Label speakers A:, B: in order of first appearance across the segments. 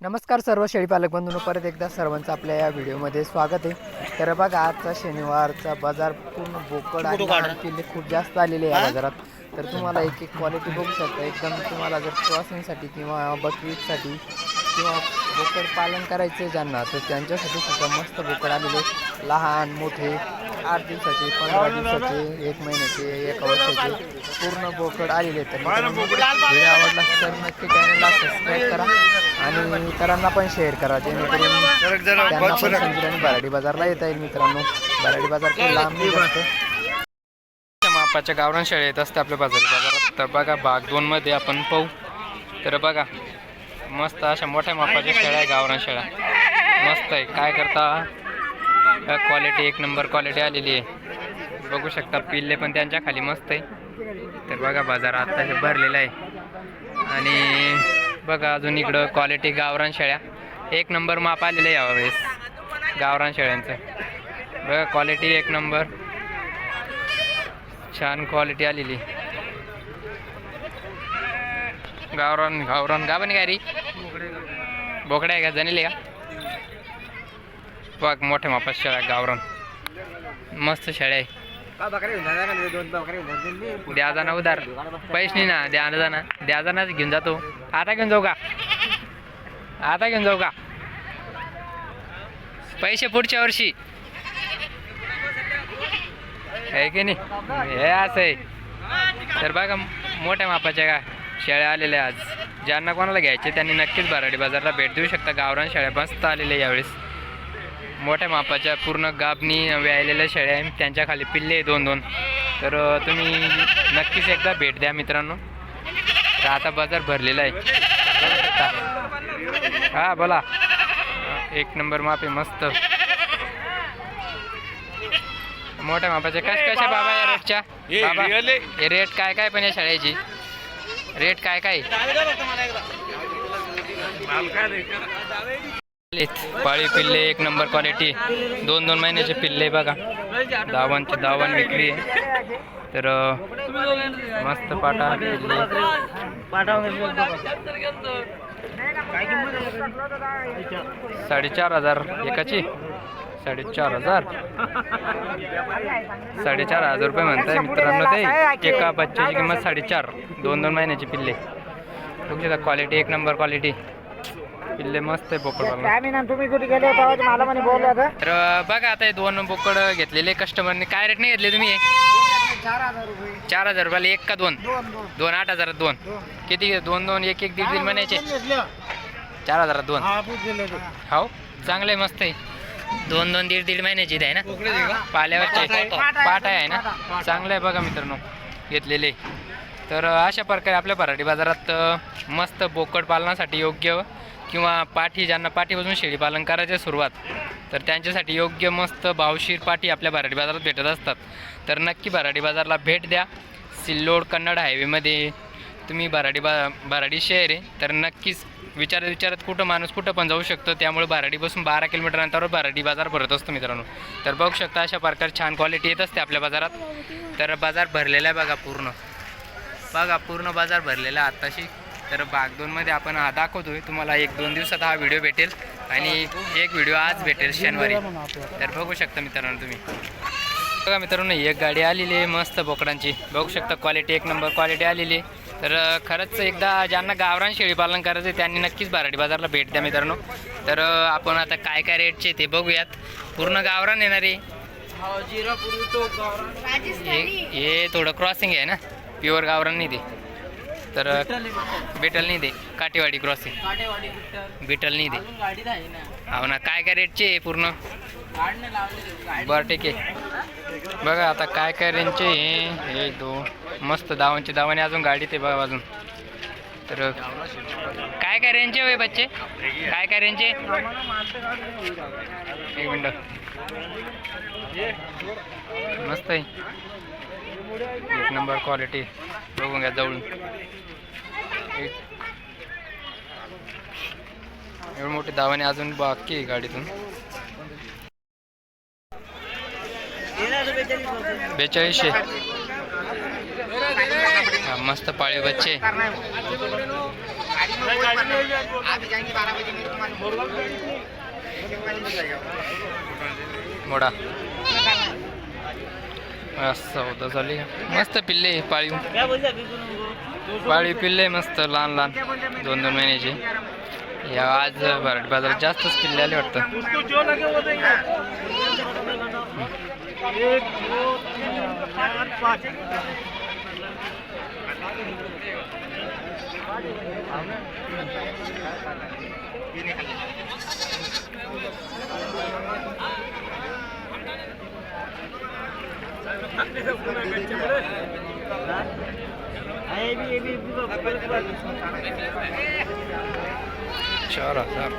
A: नमस्कार सर्व शेळीपालक बंधूंनो परत एकदा सर्वांचं आपल्या या व्हिडिओमध्ये स्वागत आहे. तर बघा आजचा शनिवारचा बाजार पूर्ण बोकड आणि खूप जास्त आलेले आहे बाजारात. तर तुम्हाला एक एक क्वालिटी बघू शकता. एकदम तुम्हाला जर क्रॉसिंगसाठी किंवा बकरीसाठी किंवा बोकड पालन करायचं आहे ज्यांना तर त्यांच्यासाठी सुद्धा मस्त बोकड आलेले लहान मोठे आठ दिवसाचे पंधरा दिवसाचे एक महिन्याचे एक वर्षाचे पूर्ण बोकड आलेले आहेत. तर व्हिडिओ आवडला तर नक्की चॅनलला सबस्क्राईब करा आणि इतरांना पण शेअर करा जेणेकरून त्यांना पण समजेल आणि बराडी बाजारला येता येईल मित्रांनो. बराडी बाजार खूप लांब नाही मापाच्या गावरान शाळेत येत असते आपल्या बाजारी बाजारात. तर बघा भाग दोन मध्ये आपण पाहू. तर बघा मस्त अशा मोठ्या मापाच्या शेळ्या आहे गावरान शेळ्या. मस्त आहे. काय करता? क्वालिटी एक नंबर क्वालिटी आलेली आहे. बघू शकता पिल्ले पण त्यांच्या खाली मस्त आहे. तर बघा बाजार आता हे भरलेला आहे. आणि बघा अजून इकडं क्वालिटी गावरान शेळ्या. एक नंबर माप आलेलं आहे यावेळेस. गावरान शेळ्यांचं. बघा क्वालिटी एक नंबर छान क्वालिटी आलेली गावरान गावरान. गावन काय रे? बोकडे आहे का? जणले का? बघ मोठ्या मापात शेळ्या गावरान. मस्त शेळ्या आहे. द्या जा ना उधार. पैसे नाही ना द्या जा ना द्या जा घेऊन जातो. आता घेऊन जाऊ का? आता घेऊन जाऊ का? पैसे पुढच्या वर्षी. आहे की नाही? हे असं आहे. तर बघा मोठ्या मापाच्या का? शेळ्या आलेल्या आज. ज्यांना कोणाला घ्यायचे त्यांनी नक्कीच बाराडी बाजारला भेट देऊ शकता. गावरान शेळ्या मस्त आलेल्या यावेळेस. मोठ्या मापाच्या पूर्ण गाबणी व्यायलेल्या शेळ्या आहे. त्यांच्या खाली पिल्ले आहे दोन दोन. तर तुम्ही नक्कीच एकदा भेट द्या मित्रांनो. तर आता बाजार भरलेला आहे. हा बोला. एक नंबर माप आहे मस्त. मोठ्या मापाचे कश कशा बाबा या रेटच्या बाबा रेट काय काय पण या शाळेची. रेट काय काय? पाळी पिल्ले एक नंबर क्वालिटी दोन दोन महिन्याचे पिल्ले बघा. दावांचे दावण विक्री तर मस्त पाटा पिल्ले. साडेचार हजार एकाची? साडेचार हजार. साडेचार हजार रुपये म्हणताय मित्रांनो ते. एका बच्च्याची किंमत साडेचार. दोन दोन महिन्याचे पिल्ले. बघू शकता क्वालिटी एक नंबर क्वालिटी पिल्ले मस्त आहे बोकड
B: तुम्ही कुठे गेले मला म्हणे बोलला
A: तर बघा आता हे दोन बोकड घेतलेले कस्टमरने काय रेट नाही घेतले तुम्ही
B: चार हजार रुपये
A: रुपयाला एक का दोन?
B: दोन
A: आठ हजारात दोन. किती दोन दोन एक एक दीड दीड महिन्याचे. चार हजारात दोन.
B: हो
A: चांगलं आहे मस्त आहे. दोन दोन दीड दीड महिन्याची आहे ना? पाल्यावरचे पाट आहे. ना? चांगलं आहे बघा मित्रांनो घेतलेले. तर अशा प्रकारे आपल्या भराडी बाजारात मस्त बोकड पालनासाठी योग्य किंवा पाठी ज्यांना पाठीपासून शेळी पालन करायचे सुरुवात तर त्यांच्यासाठी योग्य मस्त भावशीर पाठी आपल्या भराडी बाजारात भेटत असतात. तर नक्की भराडी बाजारला भेट द्या. सिल्लोड कन्नड हायवेमध्ये तुम्ही भराडी बा भराडी शहर आहे. तर नक्कीच विचारत विचारत कुठं माणूस कुठं पण जाऊ शकतो. त्यामुळे बाराडीपासून बारा किलोमीटर अंतरावर बाराडी बाजार भरत असतो मित्रांनो. तर बघू शकता अशा प्रकारे छान क्वालिटी येत असते आपल्या बाजारात. तर बाजार भरलेला आहे बघा पूर्ण. बघा पूर्ण बाजार भरलेला आहे आत्ताशी तर भाग दोनमध्ये आपण हा दाखवतोय. तुम्हाला एक दोन दिवसात हा व्हिडिओ भेटेल आणि एक व्हिडिओ आज भेटेल शनिवारी. तर बघू शकता मित्रांनो तुम्ही. बघा मित्रांनो एक गाडी आलेली आहे मस्त बोकडांची. बघू शकता क्वालिटी एक नंबर क्वालिटी आलेली आहे. तर खरंच एकदा ज्यांना गावरान शेळी पालन करायचं त्यांनी नक्कीच बाराडी बाजारला भेट द्या मित्रांनो. तर आपण आता काय काय रेटचे ते बघूयात. पूर्ण गावरान येणार आहे. हे हे थोडं क्रॉसिंग आहे ना? प्युअर गावरान नाही ते. तर बिटल नाही ते. काटेवाडी क्रॉसिंग बिटल. नाही ते. हो ना काय काय रेटचे आहे पूर्ण? बरं ठीक आहे. बघा आता काय काय रेंजचे हे दोन मस्त दावांचे दावाने अजून गाडी ते बघा अजून. तर काय काय रेंजचे होय बच्चे? काय काय रेंजचे एक मिनटं. मस्त आहे. एक नंबर क्वालिटी बघून घ्या जवळून. एक. एवढी मोठी दावाने अजून बाकी आहे गाडीतून. बेचाळीसशे मस्त पाळीव बच्चे. मोडा. चौदा झाली. मस्त पिल्ले पाळीव. पाळीव पिल्ले मस्त लहान लहान. दोन दोन महिन्याचे. या आज भरट बाजारात जास्तच पिल्ले आले वाटतं. चार हजार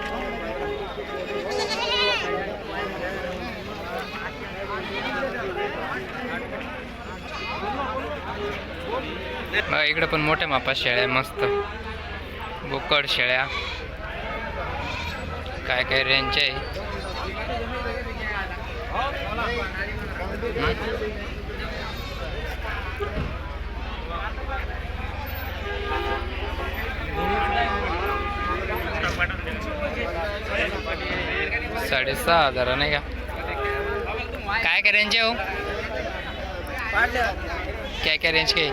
A: बघा इकडे पण मोठ्या मापात शेळ्या मस्त. बोकड शेळ्या. काय काय रेंज आहे. साडेसहा हजार नाही का? काय काय रेंज आहे हो? क्या क्या रेंज के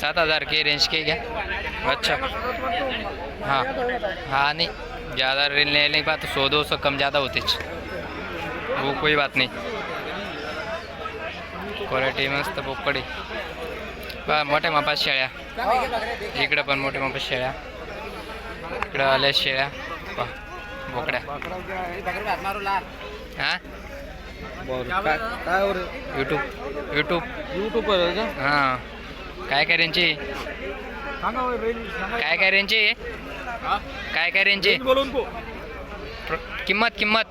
A: सात हजार के रेंज के क्या अच्छा. हाँ. हाँ नहीं ज़्यादा रेल लेने की बात सौ दो सौ कम ज़्यादा होते वो कोई बात नहीं. क्वालिटी मस्त बोकडी. बा मोठ्या मापात शेळ्या. इकडं पण मोठ्या मापात शेळ्या. इकडं आल्या शेळ्या. बोकड्या. हा? यूट्यूब यूट्यूब
B: युट्यूब
A: हां. काय काय रेंजची? काय काय रेंजची? काय काय रेंजची?
B: बोलून
A: प्र- किंमत किंमत.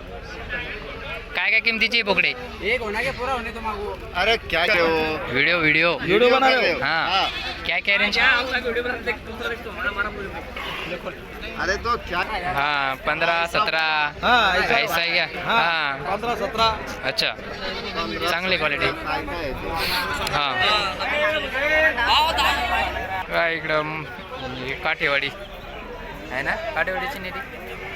A: काय काय किमतीची बोकडे
B: एक होना के पूरा होने तो मांगो
C: अरे क्या क्या हो?
A: Video video.
B: वीडियो बना रहे हो?
A: हाँ. क्या क्या रेंज
C: अरे तो क्या
A: हाँ पंधरा सतरा.
B: हाँ
A: ऐसा. है क्या हाँ.
B: पंधरा सतरा.
A: अच्छा. चांगली क्वालिटी
C: काय काय?
A: हां. काय इकडं हे काठेवाडी. आहे ना? काठेवाडीची नेली.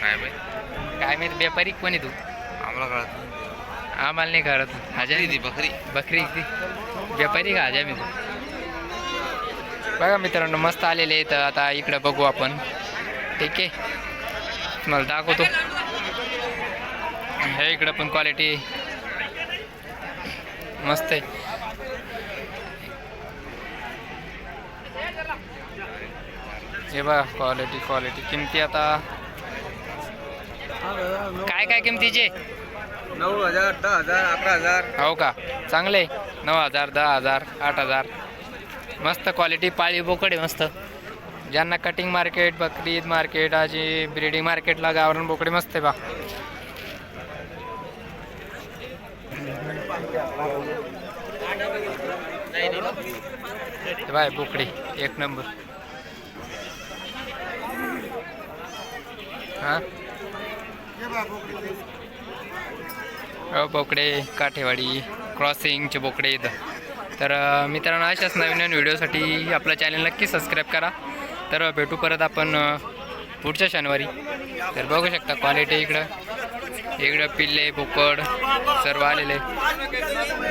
A: काय माहिती काय माहिती व्यापारी कोणी तू? आम्हाला कळत आम्हाला नाही कळत. हजार ती बकरी. बकरी ती. व्यापारी का हजार मी तू? बघा मित्रांनो मस्त आलेले आहेत. आता इकडं बघू आपण. ठीक आहे. तुम्हाला दाखवतो. हे इकडं पण क्वालिटी मस्त आहे. हे बघा क्वालिटी क्वालिटी किमती आता काय काय किमतीचे?
B: नऊ हजार दहा हजार अकरा हजार.
A: हो का? चांगले. नऊ हजार दहा हजार आठ हजार. मस्त क्वालिटी पाळी बोकड मस्त. ज्यांना कटिंग मार्केट बकरीद मार्केट अशी ब्रिडिंग मार्केटला गावरान बोकडे मस्त आहे बा. बाय बोकडे. एक नंबर. हो? बोकडे काठेवाडी क्रॉसिंगचे बोकडे इथं. तर मित्रांनो अशाच नवीन नवीन व्हिडिओसाठी आपलं चॅनल नक्की सबस्क्राईब करा. तर भेटू परत आपण पुढच्या शनिवारी. तर बघू शकता क्वालिटी इकडं. इकडं पिल्ले बोकड सर्व आलेले.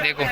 A: देखो.